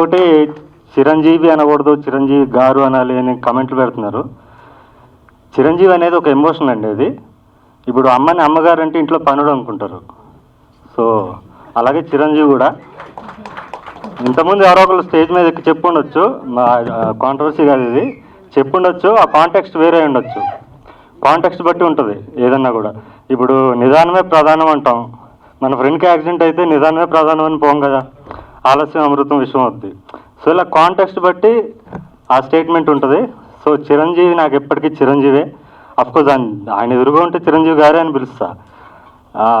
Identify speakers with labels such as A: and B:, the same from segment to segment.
A: ఇంకొకటి చిరంజీవి అనకూడదు చిరంజీవి గారు అనాలి అని కమెంట్లు పెడుతున్నారు. చిరంజీవి అనేది ఒక ఎమోషన్ అండి అది. ఇప్పుడు అమ్మని అమ్మగారు అంటే ఇంట్లో పనుడు అనుకుంటారు. సో అలాగే చిరంజీవి కూడా. ఇంతకుముందు ఎవరో ఒకరు స్టేజ్ మీద ఎక్కి చెప్పుండొచ్చు మా కాంట్రవర్సీ కాదు ఇది. చెప్పుండొచ్చు ఆ కాంటెక్స్ట్ వేరే ఉండొచ్చు. కాంటెక్స్ట్ బట్టి ఉంటుంది ఏదన్నా కూడా. ఇప్పుడు నిదానమే ప్రధానం అంటాం. మన ఫ్రెండ్కి యాక్సిడెంట్ అయితే నిదానమే ప్రధానం అని పోం కదా. ఆలస్యం అమృతం విషయం అవుద్ది సో ఇలా కాంటెక్స్ట్ బట్టి ఆ స్టేట్మెంట్ ఉంటుంది. సో చిరంజీవి నాకు ఎప్పటికీ చిరంజీవే. అఫ్కోర్స్ ఆయన ఆయన ఎదురుగా ఉంటే చిరంజీవి గారే అని పిలుస్తా.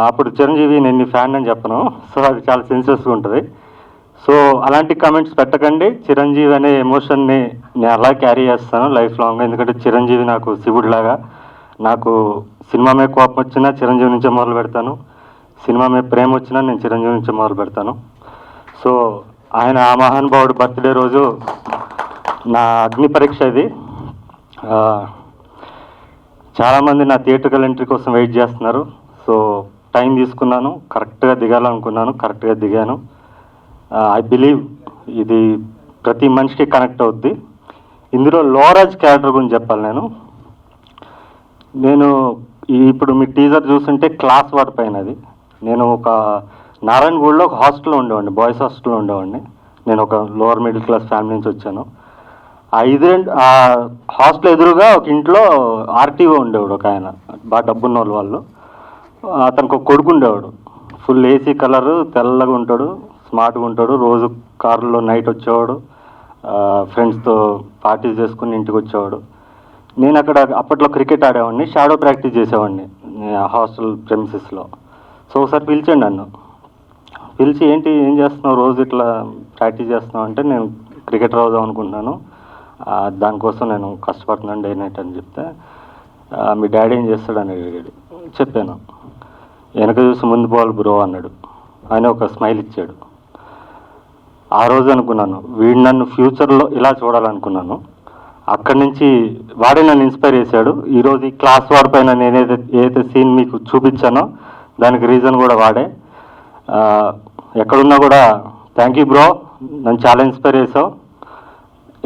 A: అప్పుడు చిరంజీవి నేను నీ ఫ్యాన్ అని చెప్పను. సో అది చాలా సెన్సియస్గా ఉంటుంది. సో అలాంటి కమెంట్స్ పెట్టకండి. చిరంజీవి అనే ఎమోషన్ని నేను అలా క్యారీ చేస్తాను లైఫ్ లాంగ్ ఎందుకంటే చిరంజీవి నాకు శివుడిలాగా. నాకు సినిమా మీద కోపం వచ్చినా చిరంజీవి నుంచే మొదలు పెడతాను. సినిమా మీద ప్రేమ వచ్చినా నేను చిరంజీవి నుంచే మొదలు పెడతాను. సో ఆయన ఆ మహానుభావుడు బర్త్డే రోజు నా అగ్ని పరీక్ష ఇది. చాలామంది నా థియేటర్కల్ ఎంట్రీ కోసం వెయిట్ చేస్తున్నారు. సో టైం తీసుకున్నాను కరెక్ట్గా దిగాలనుకున్నాను కరెక్ట్గా దిగాను. ఐ బిలీవ్ ఇది ప్రతి మనిషికి కనెక్ట్ అవుద్ది. ఇందులో లోరాజ్ క్యారెక్టర్ గురించి చెప్పాలి నేను. నేను ఇప్పుడు మీ టీజర్ చూస్తుంటే క్లాస్ వాటి పైన అది. నేను ఒక నారాయణగూడలో ఒక హాస్టల్లో ఉండేవాడిని బాయ్స్ హాస్టల్లో ఉండేవాడిని. నేను ఒక లోవర్ మిడిల్ క్లాస్ ఫ్యామిలీ నుంచి వచ్చాను. ఆ ఇదే ఆ హాస్టల్ ఎదురుగా ఒక ఇంట్లో ఆర్టీఓ ఉండేవాడు ఒక ఆయన బాగా డబ్బున్న వాళ్ళు. వాళ్ళు అతనికి ఒక కొడుకు ఉండేవాడు. ఫుల్ ఏసీ కలరు తెల్లగా ఉంటాడు స్మార్ట్గా ఉంటాడు. రోజు కారులో నైట్ వచ్చేవాడు. ఫ్రెండ్స్తో పార్టీస్ చేసుకుని ఇంటికి వచ్చేవాడు. నేను అక్కడ అప్పట్లో క్రికెట్ ఆడేవాడిని షాడో ప్రాక్టీస్ చేసేవాడిని హాస్టల్ ప్రెమిసెస్లో సో ఒకసారి పిలిచండి నన్ను. పిలిచి ఏంటి ఏం చేస్తున్నావు రోజు ఇట్లా ప్రాక్టీస్ చేస్తున్నావు అంటే నేను క్రికెటర్ అవుదాం అనుకుంటున్నాను. దానికోసం నేను కష్టపడుతున్నాను డే నైట్ అని చెప్తే మీ డాడీ ఏం చేస్తాడని అడిగాడు. చెప్పాను. వెనక చూసి ముందు బాల్ బ్రో అన్నాడు. ఆయన ఒక స్మైల్ ఇచ్చాడు. ఆ రోజు అనుకున్నాను వీడు నన్ను ఫ్యూచర్లో ఇలా చూడాలనుకున్నాను. అక్కడి నుంచి వాడే నన్ను ఇన్స్పైర్ చేశాడు. ఈరోజు ఈ క్లాస్ వార్ పైన నేనైతే ఏదైతే సీన్ మీకు చూపించానో దానికి రీజన్ కూడా వాడే. ఎక్కడున్నా కూడా థ్యాంక్ యూ బ్రో నన్ను చాలా ఇన్స్పైర్ చేసావు.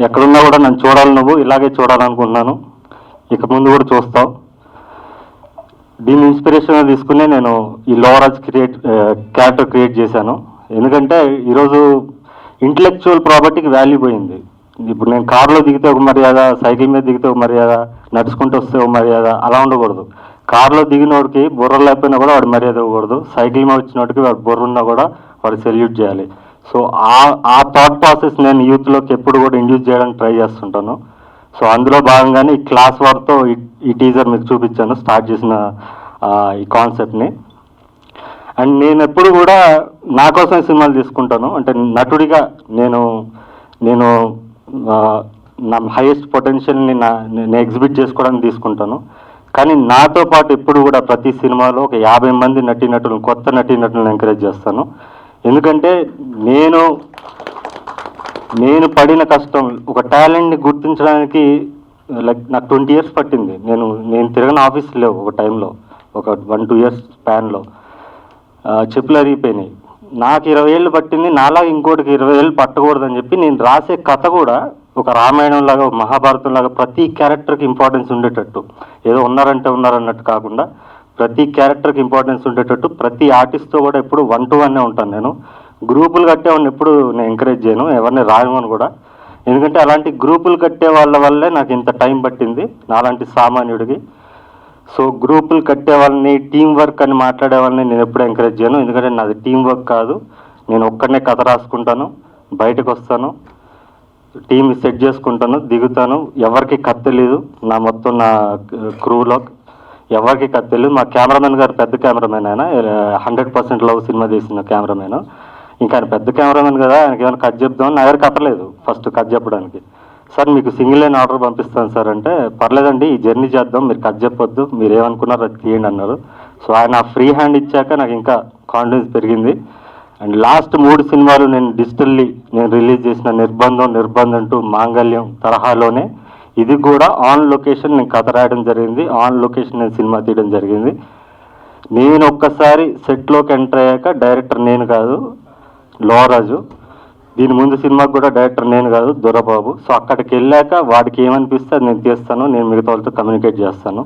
A: ఎక్కడున్నా కూడా నన్ను చూడాలి నువ్వు ఇలాగే చూడాలనుకుంటున్నాను. ఇక ముందు కూడా చూస్తావు. దీన్ని ఇన్స్పిరేషన్ తీసుకునే నేను ఈ లోవరాజ్ క్రియేట్ క్యారెక్టర్ క్రియేట్ చేశాను. ఎందుకంటే ఈరోజు ఇంటలెక్చువల్ ప్రాపర్టీకి వాల్యూ పోయింది. ఇప్పుడు నేను కారులో దిగితే ఒక మర్యాద సైకిల్ మీద దిగితే ఒక మర్యాద నడుచుకుంటూ వస్తే ఒక మర్యాద అలా ఉండకూడదు. కారులో దిగినోడికి బుర్ర లేకపోయినా కూడా వాడు మర్యాద ఇవ్వకూడదు. సైకిల్ మీద వచ్చినోడికి వాడు బుర్ర ఉన్నా కూడా వాడు సెల్యూట్ చేయాలి. సో ఆ ఆ థాట్ ప్రాసెస్ నేను యూత్లోకి ఎప్పుడు కూడా ఇండ్యూస్ చేయడానికి ట్రై చేస్తుంటాను. సో అందులో భాగంగానే ఈ క్లాస్ వర్క్తో ఈ టీజర్ మీకు చూపించాను స్టార్ట్ చేసిన ఈ కాన్సెప్ట్ని అండ్ నేను ఎప్పుడు కూడా నా కోసం సినిమాలు తీసుకుంటాను. అంటే నటుడిగా నేను నేను నా హైయెస్ట్ పొటెన్షియల్ని నా నేను ఎగ్జిబిట్ చేసుకోవడానికి తీసుకుంటాను. కానీ నాతో పాటు ఎప్పుడు కూడా ప్రతి సినిమాలో ఒక యాభై మంది నటీనటులను కొత్త నటీనటులను ఎంకరేజ్ చేస్తాను. ఎందుకంటే నేను నేను పడిన కష్టం ఒక టాలెంట్ని గుర్తించడానికి లైక్ నాకు ట్వంటీ ఇయర్స్ పట్టింది. నేను నేను తిరగని ఆఫీస్ లేవు ఒక టైంలో ఒక వన్ టూ ఇయర్స్ స్పాన్లో. చెప్పులు అరిగిపోయినాయి. నాకు ఇరవై ఏళ్ళు పట్టింది నాలాగా ఇంకోటికి ఇరవై ఏళ్ళు పట్టకూడదని చెప్పి నేను రాసే కథ కూడా ఒక రామాయణం లాగా మహాభారతం లాగా ప్రతి క్యారెక్టర్కి ఇంపార్టెన్స్ ఉండేటట్టు. ఏదో ఉన్నారంటే ఉన్నారన్నట్టు కాకుండా ప్రతి క్యారెక్టర్కి ఇంపార్టెన్స్ ఉండేటట్టు ప్రతి ఆర్టిస్ట్తో కూడా ఎప్పుడు వన్ టు వన్నే ఉంటాను నేను. గ్రూపులు కట్టేవాడిని ఎప్పుడు నేను ఎంకరేజ్ చేయను ఎవరిని రాయమని కూడా. ఎందుకంటే అలాంటి గ్రూపులు కట్టే వాళ్ళ వల్లే నాకు ఇంత టైం పట్టింది నాలాంటి సామాన్యుడికి. సో గ్రూపులు కట్టే వాళ్ళని టీం వర్క్ అని మాట్లాడే వాళ్ళని నేను ఎప్పుడు ఎంకరేజ్ చేయను. ఎందుకంటే నాది టీం వర్క్ కాదు. నేను ఒక్కడనే కథ రాసుకుంటాను బయటకు వస్తాను టీం సెట్ చేసుకుంటాను దిగుతాను. ఎవరికి కథ తెలియదు నా మొత్తం నా క్రూలో ఎవరికి కథ తెలియదు మా కెమెరామెన్ గారు పెద్ద కెమెరామెన్ ఆయన. హండ్రెడ్ పర్సెంట్ లవ్ సినిమా తీసిన కెమెరామెన్. ఇంకా ఆయన పెద్ద కెమెరామెన్ కదా ఆయనకి ఏమైనా కట్ చెప్దాం నా దగ్గర కట్టలేదు ఫస్ట్ కట్ చెప్పడానికి. సార్ మీకు సింగిల్ లైన్ ఆర్డర్ పంపిస్తాను సార్ అంటే పర్లేదండి ఈ జర్నీ చేద్దాం మీరు కట్ చెప్పొద్దు మీరు ఏమనుకున్నారో అది తీయండి అన్నారు. సో ఆయన ఫ్రీ హ్యాండ్ ఇచ్చాక నాకు ఇంకా కాన్ఫిడెన్స్ పెరిగింది. అండ్ లాస్ట్ మూడు సినిమాలు నేను డిజిటల్లీ నేను రిలీజ్ చేసిన నిర్బంధం నిర్బంధం టు మాంగళ్యం తరహాలోనే ఇది కూడా ఆన్ లొకేషన్ నేను కథ రాయడం జరిగింది. ఆన్ లొకేషన్ నేను సినిమా తీయడం జరిగింది. నేను ఒక్కసారి సెట్లోకి ఎంటర్ అయ్యాక డైరెక్టర్ నేను కాదు లోరాజు. దీని ముందు సినిమాకి కూడా డైరెక్టర్ నేను కాదు దొరబాబు. సో అక్కడికి వెళ్ళాక వాడికి ఏమనిపిస్తే అది నేను తీస్తాను నేను మిగతా వాళ్ళతో కమ్యూనికేట్ చేస్తాను.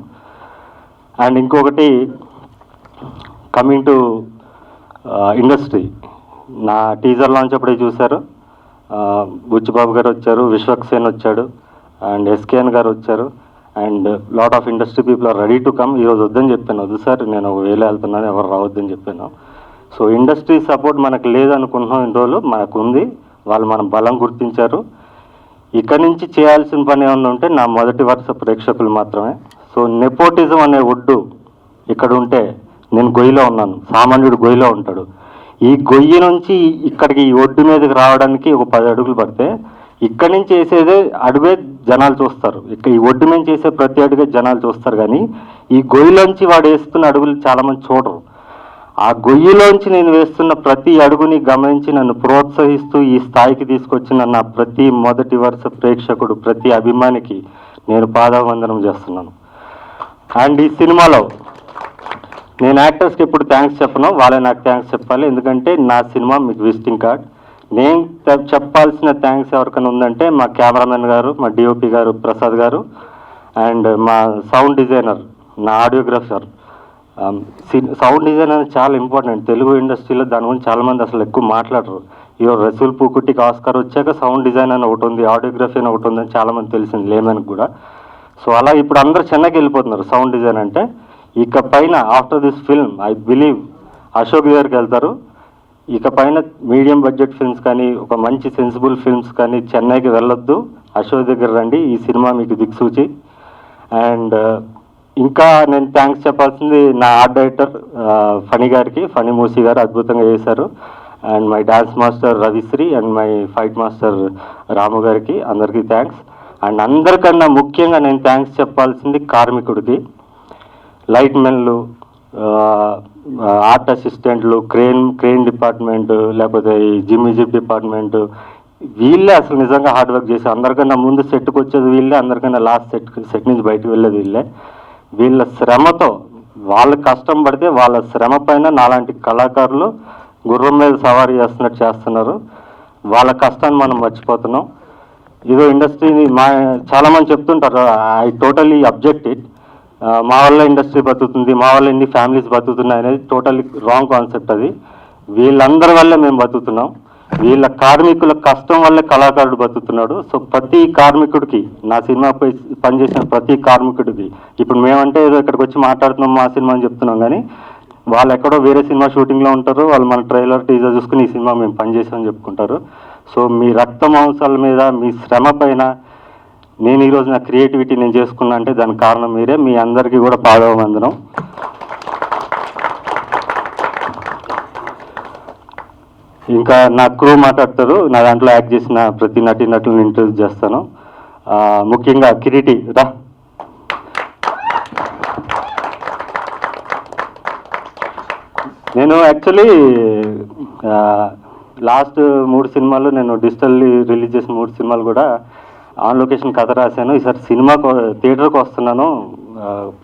A: అండ్ ఇంకొకటి కమింగ్ టు ఇండస్ట్రీ. నా టీజర్ లాంచ్ అప్పుడే చూశారు. బుచ్చిబాబు గారు వచ్చారు విశ్వక్సేన్ వచ్చాడు. అండ్ ఎస్కేఎన్ గారు వచ్చారు. And lot of industry people are ready to come ఈరోజు వద్దని చెప్పాను. వద్దు సార్ నేను ఒక వేలు వెళ్తున్నాను ఎవరు రావద్దని చెప్పాను. సో ఇండస్ట్రీ సపోర్ట్ మనకు లేదనుకుంటున్నాం ఇన్ని రోజులు. మనకు ఉంది వాళ్ళు మనం బలం గుర్తించారు. ఇక్కడి నుంచి చేయాల్సిన పని ఏమన్నా ఉంటే నా మొదటి వరుస ప్రేక్షకులు మాత్రమే. సో నెపోటిజం అనే ఒడ్డు ఇక్కడ ఉంటే నేను గొయ్యిలో ఉన్నాను. సామాన్యుడు గొయ్యిలో ఉంటాడు. ఈ గొయ్యి నుంచి ఇక్కడికి ఈ ఒడ్డు మీదకి రావడానికి ఒక పది అడుగులు పడితే ఇక్కడి నుంచి వేసేదే అడుగే జనాలు చూస్తారు. ఇక్కడ ఈ ఒడ్డు మీద చేసే ప్రతి అడుగే జనాలు చూస్తారు కానీ ఈ గొయ్యిలోంచి వాడు వేస్తున్న అడుగులు చాలామంది చూడరు. ఆ గొయ్యిలోంచి నేను వేస్తున్న ప్రతి అడుగుని గమనించి నన్ను ప్రోత్సహిస్తూ ఈ స్థాయికి తీసుకొచ్చిన నా ప్రతి మొదటి వరుస ప్రేక్షకుడు ప్రతి అభిమానికి నేను పాదావందనం చేస్తున్నాను. అండ్ ఈ సినిమాలో నేను యాక్టర్స్కి ఎప్పుడు థ్యాంక్స్ చెప్పను. వాళ్ళే నాకు థ్యాంక్స్ చెప్పాలి. ఎందుకంటే నా సినిమా మీకు విజిటింగ్ కార్డ్. నేను చెప్పాల్సిన థ్యాంక్స్ ఎవరికైనా ఉందంటే మా కెమెరామెన్ గారు మా డిఓపి గారు ప్రసాద్ గారు అండ్ మా సౌండ్ డిజైనర్ నా ఆడియోగ్రాఫర్ సౌండ్ డిజైన్ అనేది చాలా ఇంపార్టెంట్ తెలుగు ఇండస్ట్రీలో దాని గురించి చాలామంది అసలు ఎక్కువ మాట్లాడరు. ఇవో రసూల్ పూకుట్టికి ఆస్కార్ వచ్చాక సౌండ్ డిజైన్ అని ఒకటి ఉంది ఆడియోగ్రఫీ అని ఒకటి ఉంది అని చాలామంది తెలిసింది లేమని కూడా. సో అలా ఇప్పుడు అందరూ చెన్నైకి వెళ్ళిపోతున్నారు సౌండ్ డిజైన్ అంటే. ఇక పైన after this film I believe Ashok దగ్గరికి వెళ్తారు. ఇక పైన మీడియం బడ్జెట్ ఫిల్మ్స్ కానీ ఒక మంచి సెన్సిబుల్ ఫిల్మ్స్ కానీ చెన్నైకి వెళ్ళొద్దు. అశోక్ దగ్గర రండి ఈ సినిమా మీకు దిక్సూచి. అండ్ ఇంకా నేను థ్యాంక్స్ చెప్పాల్సింది నా ఆర్ట్ డైరెక్టర్ ఫణి గారికి. ఫణి మూసి గారు అద్భుతంగా చేశారు. And my dance master Ravishri and my fight master Ramu గారికి అందరికీ థ్యాంక్స్. అండ్ అందరికన్నా ముఖ్యంగా నేను థ్యాంక్స్ చెప్పాల్సింది కార్మికుడికి. లైట్ మెన్లు ఆర్ట్ అసిస్టెంట్లు క్రేన్ క్రేన్ డిపార్ట్మెంట్ లేకపోతే ఈ జిమ్ డిపార్ట్మెంట్ వీళ్ళే అసలు నిజంగా హార్డ్ వర్క్ చేసి అందరికన్నా ముందు సెట్కి వచ్చేది వీళ్ళే అందరికన్నా లాస్ట్ సెట్ సెట్ నుంచి బయటకు వెళ్ళేది వీళ్ళే. వీళ్ళ శ్రమతో వాళ్ళ కష్టం పడితే వాళ్ళ శ్రమ పైన నాలాంటి కళాకారులు గుర్రం మీద సవారీ చేస్తున్నట్టు చేస్తున్నారు. వాళ్ళ కష్టాన్ని మనం మర్చిపోతున్నాం. ఇదో ఇండస్ట్రీని మా చాలామంది చెప్తుంటారు ఐ టోటలీ అబ్జెక్ట్ ఇట్ మా వల్ల ఇండస్ట్రీ బతుకుతుంది మా వల్ల ఎన్ని ఫ్యామిలీస్ బతుకుతున్నాయి అనేది టోటల్లీ రాంగ్ కాన్సెప్ట్ అది. వీళ్ళందరి వల్లే మేము బతుకుతున్నాం. వీళ్ళ కార్మికుల కష్టం వల్లే కళాకారుడు బతుకుతున్నాడు. సో ప్రతి కార్మికుడికి నా సినిమాపై పనిచేసిన ప్రతి కార్మికుడికి ఇప్పుడు మేమంటే ఏదో ఇక్కడికి వచ్చి మాట్లాడుతున్నాం మా సినిమా అని చెప్తున్నాం కానీ వాళ్ళు ఎక్కడో వేరే సినిమా షూటింగ్లో ఉంటారు. వాళ్ళు మన ట్రైలర్ టీజర్ చూసుకుని ఈ సినిమా మేము పనిచేసామని చెప్పుకుంటారు. సో మీ రక్త మాంసాల మీద మీ శ్రమ పైన నేను ఈరోజు నా క్రియేటివిటీ నేను చేసుకున్నా అంటే దానికి కారణం మీరే. మీ అందరికీ కూడా పాదవందనం. ఇంకా నా క్రూ మాట్లాడతారు. నా దాంట్లో యాక్ట్ చేసిన ప్రతి నటి నటులను ఇంట్రడ్యూస్ చేస్తాను. ముఖ్యంగా కిరీటి రా. నేను యాక్చువల్లీ లాస్ట్ మూడు సినిమాలు నేను డిజిటల్ రిలీజ్ చేసిన మూడు సినిమాలు కూడా ఆన్ లొకేషన్ కథ రాశాను. ఈసారి సినిమాకు థియేటర్కి వస్తున్నాను.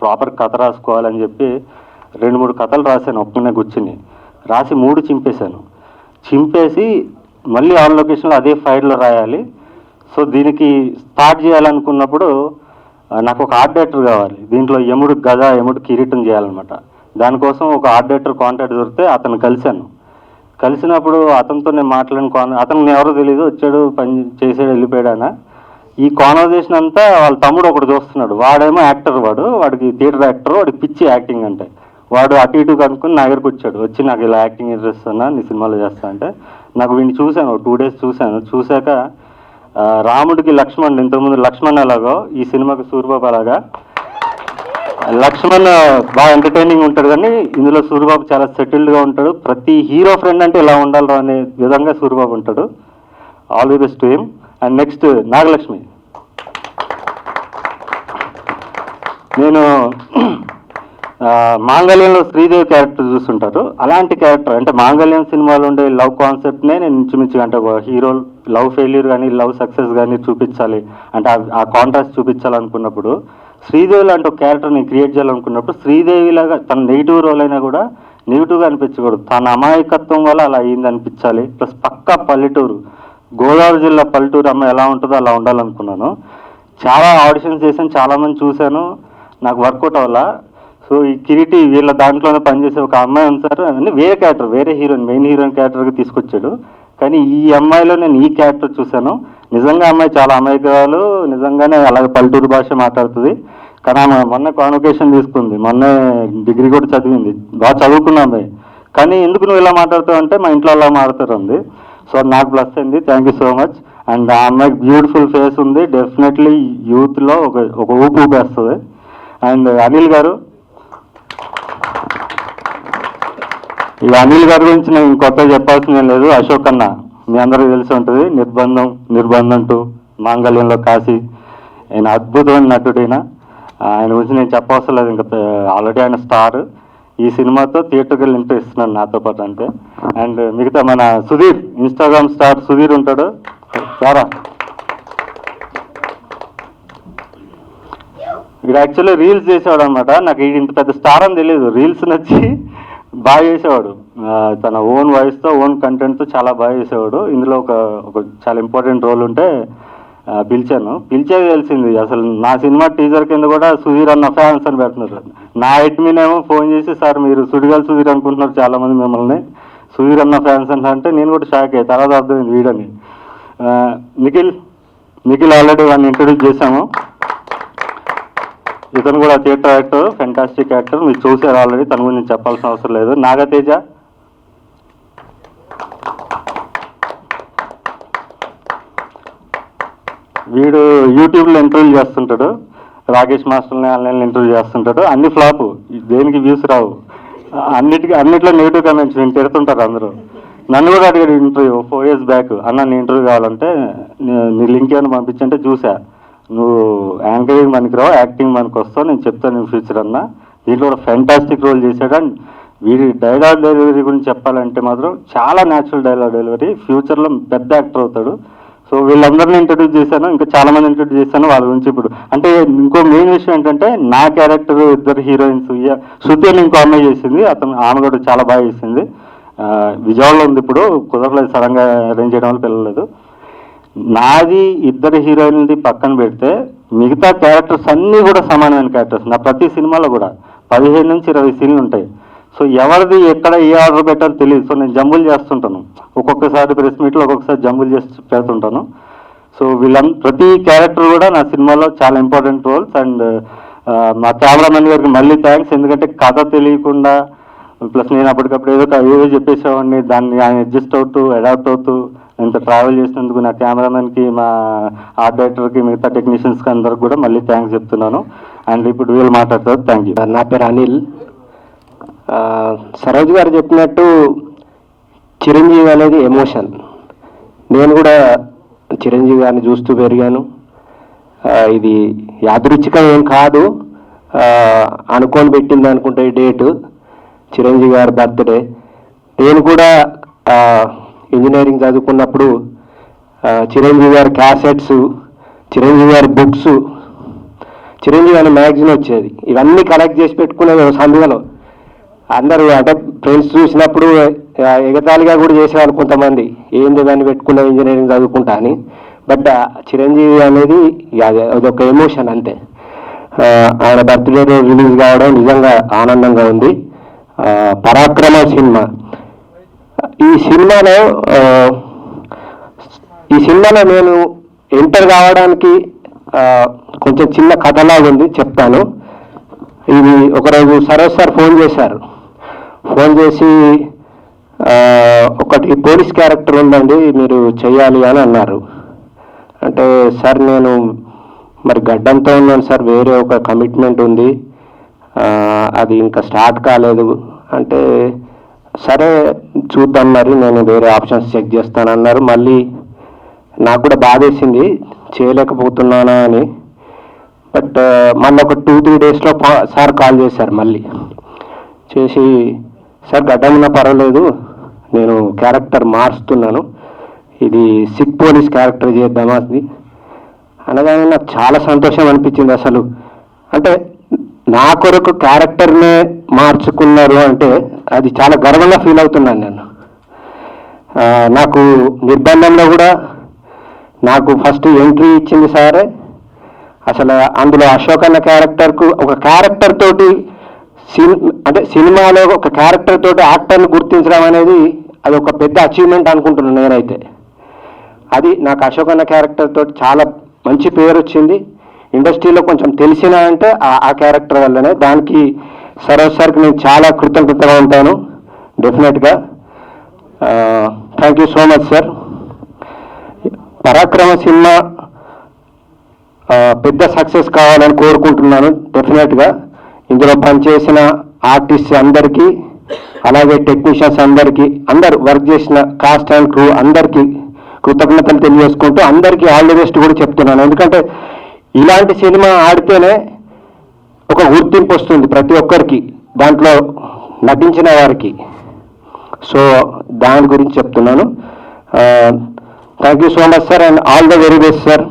A: ప్రాపర్ కథ రాసుకోవాలని చెప్పి రెండు మూడు కథలు రాశాను. ఒక్కనే కూర్చుని రాసి మూడు చింపేశాను. చింపేసి మళ్ళీ ఆన్ లొకేషన్లో అదే ఫైల్లో రాయాలి. సో దీనికి స్టార్ట్ చేయాలనుకున్నప్పుడు నాకు ఒక ఆర్ట్ డైరెక్టర్ కావాలి. దీంట్లో యముడు గద యముడు కిరీటం చేయాలన్నమాట. దానికోసం ఒక ఆర్ట్ డైరెక్టర్ కాంటాక్ట్ దొరికితే అతను కలిశాను. కలిసినప్పుడు అతనితో నేను మాట్లాడిన అతను ఎవరో తెలియదు వచ్చాడు పని చేసాడు వెళ్ళిపోయాడు ఈ కాన్వర్జేషన్ అంతా వాళ్ళ తమ్ముడు ఒకడు చూస్తున్నాడు. వాడేమో యాక్టర్ వాడు. వాడికి థియేటర్ యాక్టర్ వాడికి పిచ్చి యాక్టింగ్ అంటే. వాడు అటు ఇటు కనుక్కొని నా దగ్గరకు వచ్చాడు. వచ్చి నాకు ఇలా యాక్టింగ్ ఇంట్రెస్ట్ ఉన్నా నీ సినిమాలో చేస్తా అంటే. నాకు వీడిని చూశాను. టూ డేస్ చూశాను. చూశాక రాముడికి లక్ష్మణ్ ఇంతకుముందు లక్ష్మణ్ ఎలాగో ఈ సినిమాకి సూర్యబాబు అలాగా లక్ష్మణ్ బాగా ఎంటర్టైనింగ్ ఉంటాడు కానీ ఇందులో సూర్యబాబు చాలా సెటిల్డ్గా ఉంటాడు. ప్రతి హీరో ఫ్రెండ్ అంటే ఇలా ఉండాలి అనే విధంగా సూర్యబాబు ఉంటాడు. All the best to him and next Nagalakshmi. నేను మాంగళ్యంలో శ్రీదేవి క్యారెక్టర్ చూస్తుంటారు. అలాంటి క్యారెక్టర్ అంటే మాంగళ్యం సినిమాలో ఉండే లవ్ కాన్సెప్ట్నే నేను ఇంచుమించు అంటే ఒక హీరో లవ్ ఫెయిల్యూర్ కానీ లవ్ సక్సెస్ కానీ చూపించాలి. అంటే ఆ- ఆ కాంట్రాస్ట్ చూపించాలనుకున్నప్పుడు శ్రీదేవి లాంటి ఒక క్యారెక్టర్ నేను క్రియేట్ చేయాలనుకున్నప్పుడు శ్రీదేవిలాగా తన నెగిటివ్ రోల్ అయినా కూడా నెగిటివ్గా అనిపించకూడదు. తన అమాయకత్వం వల్ల అలా అయింది అనిపించాలి ప్లస్ పక్కా పల్లెటూరు. గోదావరి జిల్లా పల్లెటూరు అమ్మాయి ఎలా ఉంటుందో అలా ఉండాలనుకున్నాను. చాలా ఆడిషన్స్ చేశాను చాలామంది చూశాను. నాకు వర్కౌట్ అవ్వాల? సో ఈ కిరీటి వీళ్ళ దాంట్లోనే పనిచేసే ఒక అమ్మాయి ఉంది సార్. అంటే వేరే క్యారెక్టర్ వేరే హీరోయిన్ మెయిన్ హీరోయిన్ క్యారెక్టర్కి తీసుకొచ్చాడు. కానీ ఈ అమ్మాయిలో నేను ఈ క్యారెక్టర్ చూశాను. నిజంగా అమ్మాయి చాలా అమాయకురాలు. నిజంగానే అలాగే పల్లెటూరు భాష మాట్లాడుతుంది. కానీ ఆమె మొన్న కాన్వకేషన్ తీసుకుంది. మొన్న డిగ్రీ కూడా చదివింది. బాగా చదువుకున్న అమ్మాయి. కానీ ఎందుకు నువ్వు ఇలా మాట్లాడుతావు అంటే మా ఇంట్లో అలా మాట్లాడుతారు ఉంది సో నాకు ప్లస్ అయింది. Thank you so much and ఆ అమ్మాయికి బ్యూటిఫుల్ ఫేస్ ఉంది. డెఫినెట్లీ యూత్లో ఒక ఒక ఊపు ఊపేస్తుంది. అండ్ అనిల్ గారు ఈ అనిల్ గారి గురించి నేను కొత్తగా చెప్పాల్సిన లేదు. అశోక్ అన్న మీ అందరికీ తెలిసి ఉంటుంది. నిర్బంధం నిర్బంధం టూ మాంగళ్యంలో కాశీ. ఆయన అద్భుతమైన నటుడైన. ఆయన గురించి నేను చెప్పవసరం లేదు. ఇంకా ఆల్రెడీ ఆయన స్టార్. ఈ సినిమాతో థియేటర్కి వెళ్ళి నాతో పాటు అంటే. అండ్ మిగతా మన సుధీర్ ఇన్స్టాగ్రామ్ స్టార్ సుధీర్ ఉంటాడు. సారా ఇక్కడ యాక్చువల్లీ రీల్స్ చేసేవాడు అనమాట నాకు ఇంత పెద్ద స్టార్ అని తెలియదు రీల్స్ నచ్చి బాగా చేసేవాడు. తన ఓన్ వాయిస్తో ఓన్ కంటెంట్తో చాలా బాగా చేసేవాడు. ఇందులో ఒక ఒక చాలా ఇంపార్టెంట్ రోల్ ఉంటే పిలిచాను పిలిచే తెలిసింది. అసలు నా సినిమా టీజర్ కింద కూడా సుధీర్ అన్న ఫ్యాన్స్ అని పెడుతున్నారు నా అడ్మిన్ ఏమో ఫోన్ చేసి సార్ మీరు సుడిగాల్ సుధీర్ అనుకుంటున్నారు చాలా మంది మిమ్మల్ని. సుధీర్ అన్న ఫ్యాన్స్ అని అంటే నేను కూడా షాక్ అయ్యి తర్వాత అర్థమైంది వీడని నిఖిల్ నిఖిల్ ఆల్రెడీ వాడిని ఇంట్రడ్యూస్ చేశాము. ఇతను కూడా థియేటర్ యాక్టర్ ఫెంటాస్టిక్ యాక్టర్ మీరు చూసారు ఆల్రెడీ తన గురించి చెప్పాల్సిన అవసరం లేదు. నాగతేజ వీడు యూట్యూబ్లో ఇంటర్వ్యూ చేస్తుంటాడు. రాకేష్ మాస్టర్ని ఆన్లైన్లో ఇంటర్వ్యూ చేస్తుంటాడు. అన్ని ఫ్లాప్ దేనికి వ్యూస్ రావు. అన్నిటికీ అన్నిట్లో నెగిటివ్ కమెంట్స్ నేను పెడుతుంటారు అందరూ. నన్ను కూడా అడిగాడు ఇంటర్వ్యూ ఫోర్ ఇయర్స్ బ్యాక్ అన్న నీ ఇంటర్వ్యూ కావాలంటే నీ- లింక్ ఏమైనా పంపించంటే చూసా. నువ్వు యాంకరింగ్ మనకి యాక్టింగ్ మనకు వస్తావు నేను చెప్తాను నీ ఫ్యూచర్ అన్న. దీంట్లో కూడా ఫెంటాస్టిక్ రోల్ చేశాడు. అండ్ వీడి డైలాగ్ డెలివరీ గురించి చెప్పాలంటే మాత్రం చాలా న్యాచురల్ డైలాగ్ డెలివరీ ఫ్యూచర్లో పెద్ద యాక్టర్ అవుతాడు. సో వీళ్ళందరినీ ఇంట్రడ్యూస్ చేశాను. ఇంకా చాలా మంది ఇంట్రడ్యూస్ చేశాను వాళ్ళ గురించి ఇప్పుడు. అంటే ఇంకో మెయిన్ విషయం ఏంటంటే నా క్యారెక్టర్ ఇద్దరు హీరోయిన్స్ శృతి అని ఇంకో అమ్మాయి చేసింది. అతను ఆమె కూడా చాలా బాగా చేసింది. విజయవాడలో ఉంది ఇప్పుడు. కుదరలేదు సడన్గా అరేంజ్ చేయడం వల్ల పిల్లలేదు. నాది ఇద్దరు హీరోయిన్ది పక్కన పెడితే మిగతా క్యారెక్టర్స్ అన్నీ కూడా సమానమైన క్యారెక్టర్స్ నా ప్రతి సినిమాలో కూడా పదిహేను నుంచి ఇరవై సీన్లు ఉంటాయి. సో ఎవరిది ఎక్కడ ఏ ఆర్డర్ పెట్టాలో తెలియదు సో నేను జంబుల్ చేస్తుంటాను. ఒక్కొక్కసారి ప్రెస్ మీట్లో ఒక్కొక్కసారి జంబుల్ చేసి పెడుతుంటాను. సో వీళ్ళ ప్రతి క్యారెక్టర్ కూడా నా సినిమాలో చాలా ఇంపార్టెంట్ రోల్స్ అండ్ మా కెమెరామెన్ గారికి మళ్ళీ థ్యాంక్స్ ఎందుకంటే కథ తెలియకుండా ప్లస్ నేను అప్పటికప్పుడు ఏదో ఏదో చెప్పేసేవాడిని. దాన్ని ఆయన అడ్జస్ట్ అవుతూ అడాప్ట్ అవుతూ ఇంత ట్రావెల్ చేసినందుకు నా కెమెరామెన్కి మా ఆర్ట్ డైరెక్టర్కి మిగతా టెక్నీషియన్స్కి అందరికి కూడా మళ్ళీ థ్యాంక్స్ చెప్తున్నాను. అండ్ ఇప్పుడు వీళ్ళు మాట్లాడతారు. థ్యాంక్ యూ
B: నా పేరు అనిల్. సరోజ్ గారు చెప్పినట్టు చిరంజీవి అనేది ఎమోషన్. నేను కూడా చిరంజీవి గారిని చూస్తూ పెరిగాను. ఇది యాదృచ్ఛికం ఏం కాదు. అనుకోని పెట్టింది అనుకుంటే డేటు చిరంజీవి గారి బర్త్డే. నేను కూడా ఇంజనీరింగ్ చదువుకున్నప్పుడు చిరంజీవి గారి క్యాసెట్స్ చిరంజీవి గారి బుక్స్ చిరంజీవి అనే మ్యాగజైన్ వచ్చేది. ఇవన్నీ కలెక్ట్ చేసి పెట్టుకునేది సందులో. అందరూ అంటే ఫ్రెండ్స్ చూసినప్పుడు ఎగతాళిగా కూడా చేసేవారు కొంతమంది. ఏంది దాన్ని పెట్టుకున్నా ఇంజనీరింగ్ చదువుకుంటా అని. బట్ చిరంజీవి అనేది అదొక ఎమోషన్ అంతే. ఆయన బర్త్డే రోజు రిలీజ్ కావడం నిజంగా ఆనందంగా ఉంది. పరాక్రమ సినిమా. ఈ సినిమాలో ఈ సినిమాలో నేను ఎంటర్ కావడానికి కొంచెం చిన్న కథలాగా ఉంది చెప్తాను. ఇది ఒకరోజు సరోజ్ సార్ ఫోన్ చేశారు. ఫోన్ చేసి ఒకటి పోలీస్ క్యారెక్టర్ ఉందండి మీరు చేయాలి అని అన్నారు. అంటే సార్ నేను మరి గడ్డంతో ఉన్నాను సార్ వేరే ఒక కమిట్మెంట్ ఉంది అది ఇంకా స్టార్ట్ కాలేదు. అంటే సరే చూద్దాం మరి నేను వేరే ఆప్షన్స్ చెక్ చేస్తానన్నారు మళ్ళీ నాకు కూడా బాధేసింది చేయలేకపోతున్నానా అని. బట్ మళ్ళీ ఒక టూ త్రీ డేస్లో సార్ కాల్ చేశారు మళ్ళీ. చేసి సార్ గడ్డం పర్వాలేదు. నేను క్యారెక్టర్ మారుస్తున్నాను. ఇది సిక్ పోలీస్ క్యారెక్టర్ చేద్దామా అది. అనగానే నాకు చాలా సంతోషం అనిపించింది అసలు. అంటే నా కొరకు క్యారెక్టర్నే మార్చుకున్నారు అంటే అది చాలా గర్వంగా ఫీల్ అవుతున్నాను నేను. నాకు నిర్బంధంలో కూడా నాకు ఫస్ట్ ఎంట్రీ ఇచ్చింది సారే. అసలు అందులో అశోక్ అన్న క్యారెక్టర్కు ఒక క్యారెక్టర్ తోటి అంటే సినిమాలో ఒక క్యారెక్టర్ తోటి యాక్టర్ని గుర్తించడం అనేది అది ఒక పెద్ద అచీవ్మెంట్ అనుకుంటున్నాను నేనైతే. అది నాకు అశోక్ అన్న క్యారెక్టర్ తోటి చాలా మంచి పేరు వచ్చింది. ఇండస్ట్రీలో కొంచెం తెలిసిన అంటే ఆ- క్యారెక్టర్ వల్లనే. దానికి సరోజ్ సార్కి నేను చాలా కృతజ్ఞతగా ఉంటాను. డెఫినెట్గా thank you so much sir Parakrama cinema పెద్ద సక్సెస్ కావాలని కోరుకుంటున్నాను. డెఫినెట్గా ఇందులో పనిచేసిన ఆర్టిస్ట్ అందరికీ అలాగే టెక్నీషియన్స్ అందరికీ అందరు వర్క్ చేసిన కాస్ట్ అండ్ క్రూ అందరికీ కృతజ్ఞతలు తెలియజేసుకుంటూ అందరికీ ఆల్ ది బెస్ట్ కూడా చెప్తున్నాను. ఎందుకంటే ఇలాంటి సినిమా ఆడితేనే ఒక గుర్తింపు వస్తుంది ప్రతి ఒక్కరికి దాంట్లో నటించిన వారికి. సో దాని గురించి చెప్తున్నాను. Thank you so much sir and all the very best sir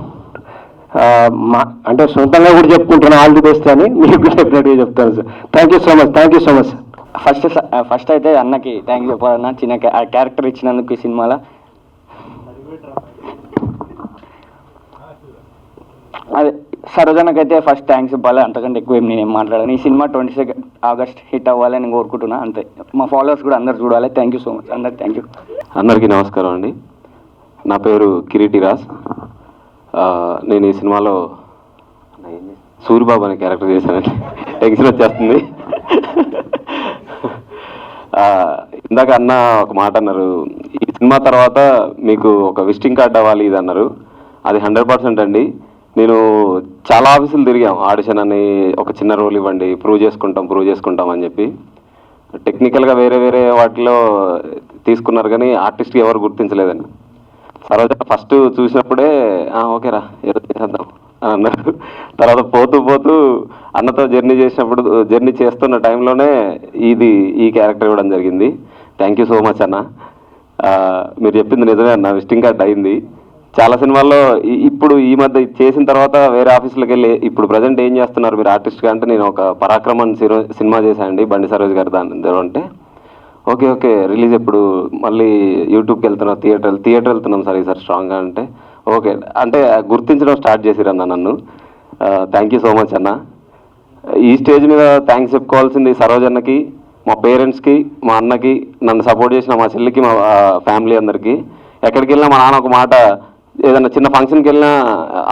B: అంటే సొంతంగా కూడా చెప్పుకుంటున్నాను ఆల్ ది బెస్ట్ అని మీకు కూడా డెఫినెట్గా చెప్తాను sir. Thank you so much thank you so much sir
C: first first అయితే అన్నకి థ్యాంక్ చెప్పాలన్న చిన్న క్యారెక్టర్ ఇచ్చినందుకు ఈ సినిమాలో. అదే సరోజనకైతే ఫస్ట్ థ్యాంక్స్ ఇవ్వాలి అంతకంటే ఎక్కువ ఏం నేనేం మాట్లాడాను. ఈ cinema twenty second August hit అవ్వాలని నేను కోరుకుంటున్నా అంతే. మా ఫాలోవర్స్ కూడా అందరు చూడాలి. థ్యాంక్ యూ సో మచ్ అందరికి థ్యాంక్ యూ
D: అందరికీ నమస్కారం అండి. నా పేరు కిరీటి రాజ్. నేను ఈ సినిమాలో సూరిబాబు అనే క్యారెక్టర్ చేశానండి. టెన్షన్ వచ్చేస్తుంది. ఇందాక అన్న ఒక మాట అన్నారు. ఈ సినిమా తర్వాత మీకు ఒక విజిటింగ్ కార్డ్ అవ్వాలి ఇది అన్నారు. అది హండ్రెడ్ పర్సెంట్ అండి. నేను చాలా ఆఫీసులు తిరిగాం. ఆడిషన్ అని ఒక చిన్న రోల్ ఇవ్వండి ప్రూవ్ చేసుకుంటాం ప్రూవ్ చేసుకుంటాం అని చెప్పి. టెక్నికల్గా వేరే వేరే వాటిలో తీసుకున్నారు కానీ ఆర్టిస్ట్కి ఎవరు గుర్తించలేదండి. సరోజ ఫస్ట్ చూసినప్పుడే ఓకేరా ఏదో చేసేద్దాం అని అన్నారు. తర్వాత పోతూ పోతూ అన్నతో జర్నీ చేసినప్పుడు జర్నీ చేస్తున్న టైంలోనే ఇది ఈ క్యారెక్టర్ ఇవ్వడం జరిగింది. థ్యాంక్ యూ సో మచ్ అన్న. మీరు చెప్పింది నిజమే అన్న విస్టింగ్ కార్డ్ అయింది. చాలా సినిమాల్లో ఇప్పుడు ఈ మధ్య చేసిన తర్వాత వేరే ఆఫీసులకు వెళ్ళి ఇప్పుడు ప్రజెంట్ ఏం చేస్తున్నారు మీరు ఆర్టిస్ట్గా? అంటే నేను ఒక పరాక్రమం సిరో- సినిమా చేశానండి బండి సరోజ్ గారు దాని దగ్గర అంటే ఓకే ఓకే. రిలీజ్ ఎప్పుడు? మళ్ళీ యూట్యూబ్కి వెళ్తున్నాం థియేటర్ థియేటర్ వెళ్తున్నాం సార్ ఈసారి స్ట్రాంగ్గా అంటే. ఓకే. అంటే గుర్తించడం స్టార్ట్ చేసిరన్న నన్ను. థ్యాంక్ యూ సో మచ్ అన్న. ఈ స్టేజ్ మీద థ్యాంక్స్ చెప్పుకోవాల్సింది సరోజ్ అన్నకి మా పేరెంట్స్కి మా అన్నకి నన్ను సపోర్ట్ చేసిన మా చెల్లికి మా ఫ్యామిలీ అందరికీ. ఎక్కడికి వెళ్ళినా మా నాన్న ఒక మాట ఏదైనా చిన్న ఫంక్షన్కి వెళ్ళినా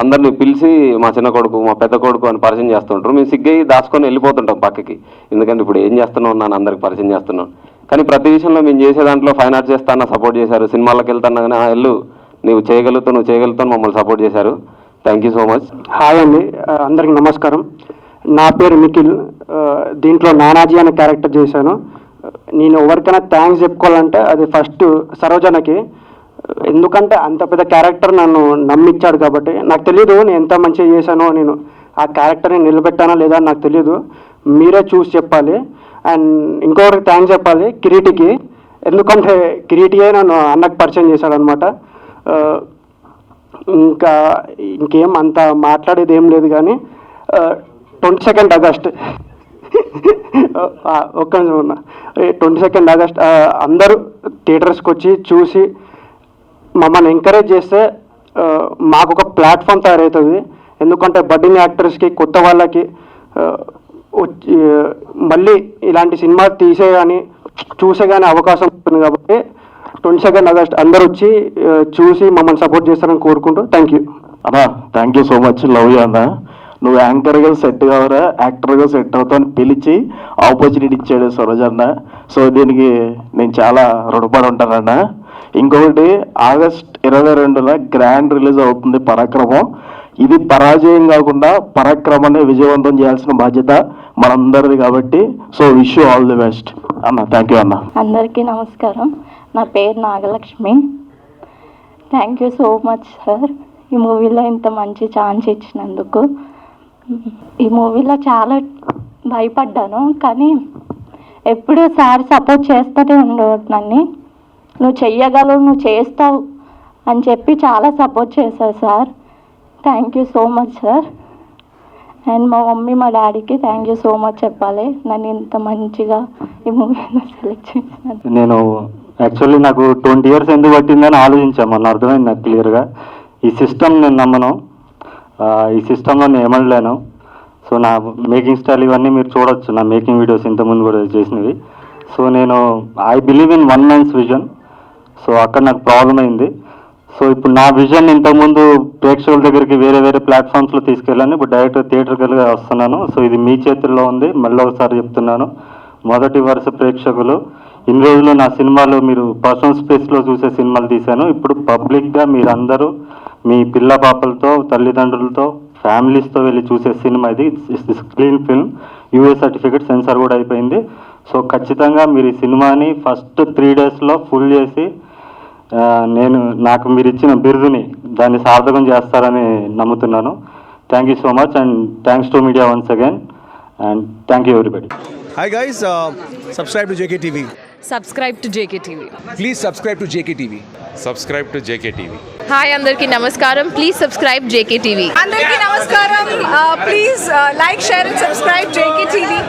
D: అందరిని పిలిచి మా చిన్న కొడుకు మా పెద్ద కొడుకు అని పరిచయం చేస్తుంటారు. మేము సిగ్గై దాచుకొని వెళ్ళిపోతుంటాం పక్కకి. ఎందుకంటే ఇప్పుడు ఏం చేస్తున్నావు నన్ను అందరికి పరిచయం చేస్తున్నాను కానీ ప్రతి విషయంలో మేము చేసే దాంట్లో ఫైన్ ఆర్ట్ చేస్తానా సపోర్ట్ చేశారు. సినిమాలకు వెళ్తాను కానీ వెళ్ళు. నువ్వు చేయగలుగుతావు నువ్వు చేయగలుగుతావు మమ్మల్ని సపోర్ట్ చేశారు. Thank you so much
E: hi అండి. అందరికి అందరికీ నమస్కారం. నా పేరు నిఖిల్. దీంట్లో నానాజీ అనే క్యారెక్టర్ చేశాను. నేను ఎవరికైనా థ్యాంక్స్ చెప్పుకోవాలంటే అది ఫస్ట్ సరోజనకి. ఎందుకంటే అంత పెద్ద క్యారెక్టర్ నన్ను నమ్మిచ్చాడు కాబట్టి. నాకు తెలియదు నేను ఎంత మంచిగా చేశానో నేను ఆ క్యారెక్టర్ని నిలబెట్టానా లేదా నాకు తెలియదు మీరే చూసి చెప్పాలి. అండ్ ఇంకొకరికి థ్యాంక్స్ చెప్పాలి కిరీటికి. ఎందుకంటే కిరీటియే నన్ను అన్నకు పరిచయం చేశాడు అనమాట ఇంకా ఇంకేం అంత మాట్లాడేది ఏం లేదు కానీ ట్వంటీ సెకండ్ ఆగస్ట్ ఒక్క నిమిషం ఉన్నా. ట్వంటీ సెకండ్ ఆగస్ట్ అందరూ థియేటర్స్కి వచ్చి చూసి మమ్మల్ని ఎంకరేజ్ చేస్తే మాకు ఒక ప్లాట్ఫామ్ తయారవుతుంది. ఎందుకంటే బడ్డింగ్ యాక్టర్స్కి కొత్త వాళ్ళకి వచ్చి మళ్ళీ ఇలాంటి సినిమా తీసే కానీ చూసే కానీ అవకాశం ఉంటుంది కాబట్టి ట్వంటీ సెకండ్ ఆగస్ట్ అందరు వచ్చి చూసి మమ్మల్ని సపోర్ట్ చేస్తారని కోరుకుంటూ థ్యాంక్ యూ
F: అన్నా thank you so much love you అన్నా. నువ్వు యాంకర్గా సెట్ కావరా యాక్టర్గా సెట్ అవుతావు పిలిచి ఆపర్చునిటీ ఇచ్చాడు సరోజ్ అన్న. సో దీనికి నేను చాలా రుణపడి ఉంటానన్న ఇంకొకటి ఆగస్ట్ ఇరవై రెండున గ్రాండ్ రిలీజ్ అవుతుంది పరాక్రమం. ఇది పరాజయం కాకుండా పరాక్రమాన్ని విజయవంతం చేయాల్సిన బాధ్యత మనందరిది కాబట్టి so wish you all the best అన్న థ్యాంక్ యూ అన్న.
G: అందరికీ నమస్కారం. నా పేరు Nagalakshmi. Thank you so much sir ఈ మూవీలో ఇంత మంచి ఛాన్స్ ఇచ్చినందుకు. ఈ మూవీలో చాలా భయపడ్డాను కానీ ఎప్పుడూ సార్ సపోర్ట్ చేస్తూనే ఉండేవాడు నన్ను. నువ్వు చెయ్యగలవు నువ్వు చేస్తావు అని చెప్పి చాలా సపోర్ట్ చేశారు sir thank you so much sir and మా మమ్మీ మా డాడీకి థ్యాంక్ యూ సో మచ్ చెప్పాలి. నన్ను ఇంత మంచిగా ఈ మూవీలో సెలెక్ట్ చేసినందుకు.
A: నేను యాక్చువల్లీ నాకు ట్వంటీ ఇయర్స్ ఎందుకు పట్టిందని ఆలోచించాను. మొన్న అర్థమైంది నాకు క్లియర్గా ఈ సిస్టమ్ నేను నమ్మను. ఈ సిస్టంలో నేను ఏమనలేను. సో నా మేకింగ్ స్టైల్ ఇవన్నీ మీరు చూడొచ్చు. నా మేకింగ్ వీడియోస్ ఇంతకుముందు కూడా చేసినవి. సో నేను I believe in one man's vision so అక్కడ నాకు ప్రాబ్లం అయింది. సో ఇప్పుడు నా విజన్ ఇంతకుముందు ప్రేక్షకుల దగ్గరికి వేరే వేరే ప్లాట్ఫామ్స్లో తీసుకెళ్ళాను. ఇప్పుడు డైరెక్ట్ థియేటర్కి వస్తున్నాను. సో ఇది మీ చేతుల్లో ఉంది. మళ్ళీ ఒకసారి చెప్తున్నాను. మొదటి వరుస ప్రేక్షకులు. ఇన్ని రోజులు నా సినిమాలు మీరు పర్సనల్ స్పేస్లో చూసే సినిమాలు తీశాను. ఇప్పుడు పబ్లిక్గా మీరందరూ మీ పిల్ల పాపలతో తల్లిదండ్రులతో ఫ్యామిలీస్తో వెళ్ళి చూసే సినిమా ఇది. Clean film UA certificate censor కూడా అయిపోయింది. సో ఖచ్చితంగా మీరు ఈ సినిమాని ఫస్ట్ త్రీ డేస్లో ఫుల్ చేసి నేను నాకు మీరు ఇచ్చిన బిరుదుని దాన్ని సార్థకం చేస్తారని నమ్ముతున్నాను. Thank you so much and thanks to media once again and thank you everybody
H: Hi guys, uh, subscribe to JKTV.
I: Subscribe to JKTV
H: Please subscribe to JKTV.
J: subscribe to JKTV.
I: Hi అందరికీ నమస్కారం. Please subscribe JKTV
K: అందరికీ నమస్కారం. Please like share and subscribe JK TV